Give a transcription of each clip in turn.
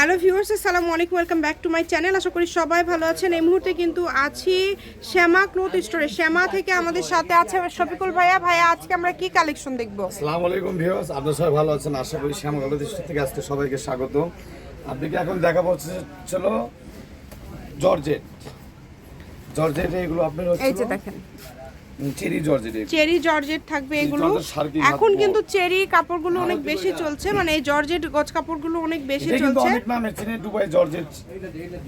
Hello viewers আসসালামু আলাইকুম welcome back to my channel. আশা করি সবাই ভালো আছেন। এই মুহূর্তে কিন্তু আছি শ্যামা ক্লোথ স্টোরে। শ্যামা থেকে আমাদের সাথে আছে শফিকুল ভাইয়া। ভাইয়া আজকে আমরা কি কালেকশন দেখব? আসসালামু আলাইকুম ভিউয়ার্স আপনারা সবাই ভালো আছেন? আশা করি শ্যামগল দৃষ্টি থেকে আজকে সবাইকে স্বাগত। আপনাকে এখন দেখা হচ্ছে চলো জর্জেট। জর্জেট এগুলো আপনার এই যে দেখেন। চেরি জর্জেট চেরি জর্জেট থাকবে এগুলো। এখন কিন্তু চেরি কাপড়গুলো অনেক বেশি চলছে মানে এই জর্জেট গজ কাপড়গুলো অনেক বেশি চলছে। অনেক নামে চেনে দুবাই জর্জেট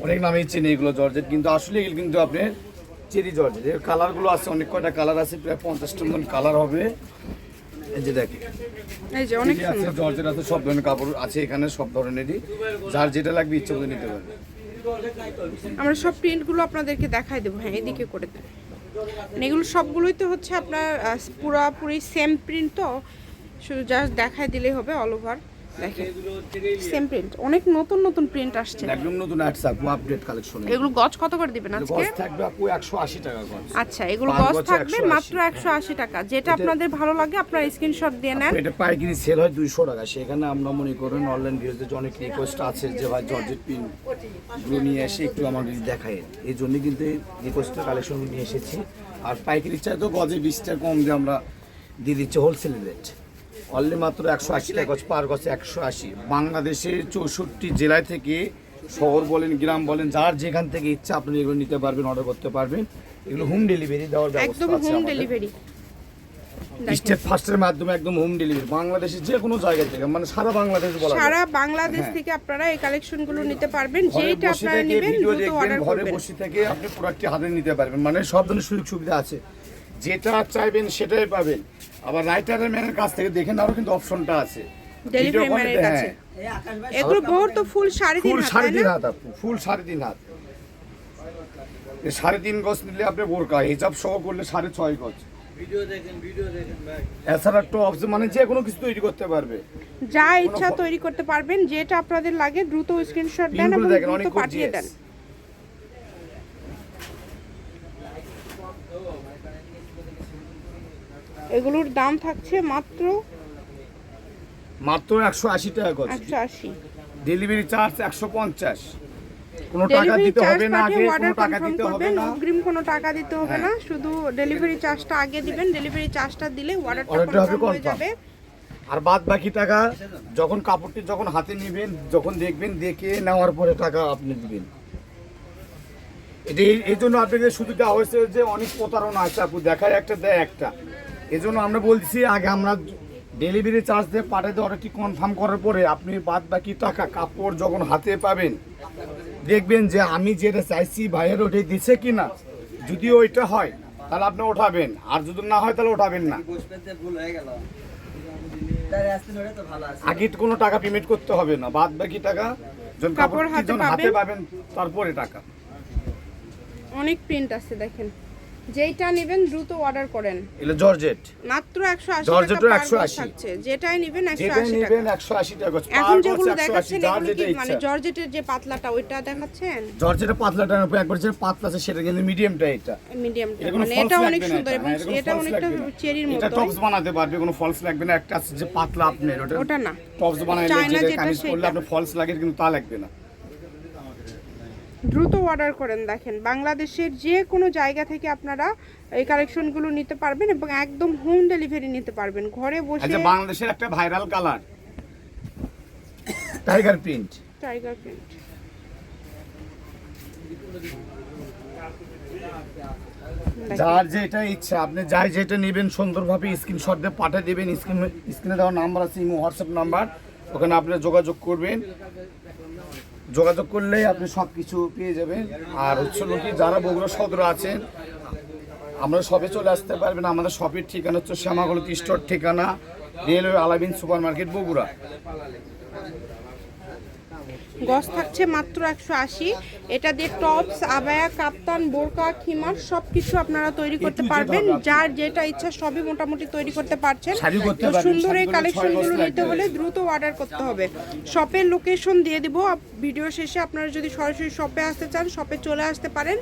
অনেক নামেই চেনে এগুলো জর্জেট কিন্তু আসলে এগুলো কিন্তু আপনার চেরি জর্জেট। এর কালারগুলো আছে অনেক কয়টা কালার আছে প্রায় পঞ্চাশটা মতন কালার হবে। এই যে দেখেন। এই যে অনেক সুন্দর। জর্জেট আছে সব ধরনের কাপড় আছে এখানে সব ধরনেরই। যার যেটা লাগবে ইচ্ছে করে নিতে পারবে। আমরা সব প্রিন্টগুলো আপনাদেরকে দেখাই দেবো। হ্যাঁ এদিকে করে দেন। মানে এগুলো সবগুলোই তো হচ্ছে আপনার পুরোপুরি সেম প্রিন্ট তো। শুধু জাস্ট দেখায় দিলেই হবে অল ওভার দেখেন সেম প্রিন্ট অনেক নতুন নতুন প্রিন্ট আসছে। একদম নতুন অ্যাডস আপু আপডেট কালেকশন এগুলো। গজ কত করে দিবেন আজকে? গজ থাকবে আপু একশো আশি টাকা গজ। আচ্ছা এগুলো গজ থাকবে 180 মাত্র একশো আশি টাকা। যেটা আপনাদের ভালো লাগে আপনার স্ক্রিনশট দিয়ে নেন। এটা পাইকারি সেল হয় দুইশো টাকা সেখানে আমরা মনে করেন অনলাইন যে অনেক রিকোয়েস্ট আছে যে ভাই জর্জেট পিনগুলো নিয়ে এসে একটু আমাকে দেখায়। এই জন্য কিন্তু রিকোয়েস্টের কালেকশন নিয়ে এসেছি। আর পাইকারি চাই তো গজে বিশটা কম দিয়ে আমরা দিয়ে দিচ্ছি হোলসেল রেট অনলি মাত্র একশো আশি টাকা গজ পার গছে একশো আশি। বাংলাদেশের চৌষট্টি জেলায় থেকে শহর বলেন গ্রাম বলেন যার যেখান থেকে ইচ্ছা আপনি এগুলো নিতে পারবেন অর্ডার করতে পারবেন। এগুলো হোম ডেলিভারি দেওয়ার ব্যবস্থা আছে হোম ডেলিভারি স্টেট ফার্স্টের মাধ্যমে একদম হোম ডেলিভারি বাংলাদেশের যে কোনো জায়গা থেকে মানে সারা বাংলাদেশ বলা সারা বাংলাদেশ হ্যাঁ। থেকে আপনারা এই কালেকশনগুলো নিতে পারবেন যেটা আপনারা নেবেন দ্রুত অর্ডার ঘরে বসে থেকে আপনি প্রোডাক্টটি হাতে নিতে পারবেন। মানে সব ধরনের সুযোগ সুবিধা আছে। যেটা চাইবেন সেটাই পাবেন। আবার রাইটারের ম্যানের কাছ থেকে দেখেন আরও কিন্তু অপশনটা আছে। ডেলিভারি ম্যানের কাছে। হ্যাঁ, এগুলো বহুত তো ফুল সাড়ে তিন হাত সাড়ে তিন হাত ফুল সাড়ে তিন হাত। সাড়ে তিন গজ নিলে আপনি বোরকা হিসাব সহ করলে সাড়ে ছয় গজ। এছাড়া টপস মানে যে কোনো কিছু তৈরি করতে পারবে। যা ইচ্ছা তৈরি করতে পারবেন যেটা আপনাদের লাগে দ্রুত স্ক্রিনশট দেন এবং দ্রুত অনেক পাঠিয়ে দেন। এগুলোর দাম থাকছে মাত্র মাত্র একশো আশি টাকা গজ একশো আশি। ডেলিভারি চার্জ একশো পঞ্চাশ। কোনো টাকা দিতে হবে না আগে কোনো টাকা দিতে হবে না। অগ্রিম কোনো টাকা দিতে হবে হ্যাঁ। না শুধু ডেলিভারি চার্জটা আগে দিবেন ডেলিভারি চার্জটা দিলে অর্ডারটা কনফার্ম হয়ে যাবে। আর বাদ বাকি টাকা যখন কাপড়টি যখন হাতে নেবেন যখন দেখবেন দেখে নেওয়ার পরে টাকা আপনি দিবেন। এটা এই- এই জন্য আপনাদের শুধু দেওয়া হয়েছে যে অনেক প্রতারণা আছে আপু দেখায় একটা দেয় একটা। এই জন্য আমরা বলছি আগে আমরা ডেলিভারি চার্জ দিয়ে পাঠাতে অর্ডারটি কনফার্ম করার পরে আপনি বাদ বাকি টাকা কাপড় যখন হাতে পাবেন দেখবেন যে আমি যেটা চাইছি ভাইয়ের ওটাই দিছে কি না যদি ওইটা হয় তাহলে আপনি ওঠাবেন। আর যদি না হয় তাহলে ওঠাবেন না। আগে তো কোনো টাকা পেমেন্ট করতে হবে না। বাদ বাকি টাকা যখন কাপড় হাতে। পাবেন? তারপরে টাকা। অনেক প্রিন্ট আছে দেখেন। যেইটা নেবেন দ্রুত অর্ডার করেন। এগুলো জর্জেট। মাত্র একশো আশি জর্জেটের টাকা per 180 piece থাকছে। যেটাই নেবেন একশো যেটা আশি টাকা। নেবেন একশো আশি টাকা। এখন যেগুলো দেখাচ্ছেন এগুলো কি মানে জর্জেটের যে পাতলাটা ওইটা দেখাচ্ছেন জর্জেটের পাতলাটা উপর একবার যে পাতলা আছে সেটা কিন্তু মিডিয়ামটা এটা। মিডিয়ামটা মানে এটা অনেক সুন্দর এবং হ্যাঁ, এটা এটা অনেকটা না। চেরির এটা টপস বানাতে পারবে কোনো ফলস লাগবে না। একটা আছে যে পাতলা আপনার ওটা ওটা না। টপস বানাইলে যেটা যেটা কামিজ করলে সেটা। আপনার ফলস লাগে কিন্তু তা লাগবে না। দ্রুত অর্ডার করেন দেখেন। বাংলাদেশের যে কোনো জায়গা থেকে আপনারা এই কালেকশনগুলো নিতে পারবেন এবং একদম হোম ডেলিভারি নিতে পারবেন। ঘরে বসে আচ্ছা বাংলাদেশের একটা viral colour tiger print tiger print যার যেটা ইচ্ছা আপনি যাই যেটা নেবেন সুন্দরভাবে স্ক্রিনশট দিয়ে পাঠিয়ে দেবেন। স্ক্রিন স্ক্রিনে দেওয়া নাম্বার আছে ইমো হোয়াটসঅ্যাপ নাম্বার ওখানে আপনি যোগাযোগ করবেন। যোগাযোগ করলে আপনি সব কিছু পেয়ে যাবেন। আর হচ্ছে যারা বগুড়া সদর আছেন, আমরা সবে চলে আসতে পারবেন। আমাদের শপের ঠিকানা হচ্ছে শ্যামাগলতি স্টোর, ঠিকানা রেলওয়ে আলাবিন সুপার মার্কেট বগুড়া। গস থাকছে মাত্র একশো আশি। এটা দিয়ে টপস আবায়া কাপ্তান বোরকা খিমার সব কিছু আপনারা তৈরি করতে পারবেন। যার যেটা ইচ্ছা সবই মোটামুটি তৈরি করতে পারছেন। তো সুন্দর এই কালেকশনগুলো নিতে হলে দ্রুত অর্ডার করতে হবে। শপের লোকেশন দিয়ে দিব। ভিডিও শেষে আপনারা যদি সরাসরি শপে আসতে চান শপে চলে আসতে পারেন।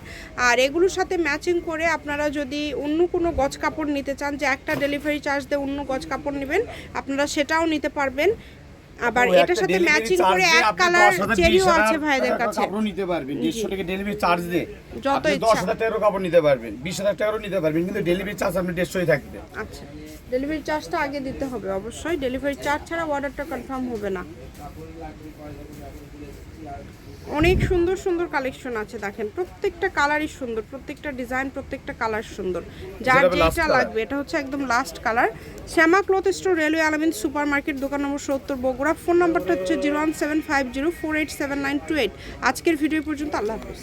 আর এগুলোর সাথে ম্যাচিং করে আপনারা যদি অন্য কোনো গজ কাপড় নিতে চান যে একটা ডেলিভারি চার্জ দিয়ে অন্য গজ কাপড় নেবেন আপনারা সেটাও নিতে পারবেন। আবার এটার সাথে ম্যাচিং করে এক কালার চেরিও আছে ভাইদের কাছে। কাপড় নিতে পারবেন দেড়শো টাকা ডেলিভারি চার্জ দিয়ে যত ইচ্ছা। টাকারও কাপড় নিতে পারবেন টাকারও নিতে পারবেন কিন্তু ডেলিভারি চার্জ আপনি থাকবে। আচ্ছা ডেলিভারি চার্জটা আগে দিতে হবে অবশ্যই ডেলিভারি চার্জ ছাড়া অর্ডারটা কনফার্ম হবে না। অনেক সুন্দর সুন্দর কালেকশন আছে দেখেন প্রত্যেকটা কালারই সুন্দর প্রত্যেকটা ডিজাইন প্রত্যেকটা কালার সুন্দর। যার যেটা। লাগবে এটা হচ্ছে একদম last colour Shyama cloth store railway Alamin supermarket দোকান নম্বর সত্তর বগুড়া ফোন নাম্বারটা হচ্ছে zero one seven five zero four eight seven nine two eight. আজকের ভিডিও পর্যন্ত আল্লাহ হাফিজ।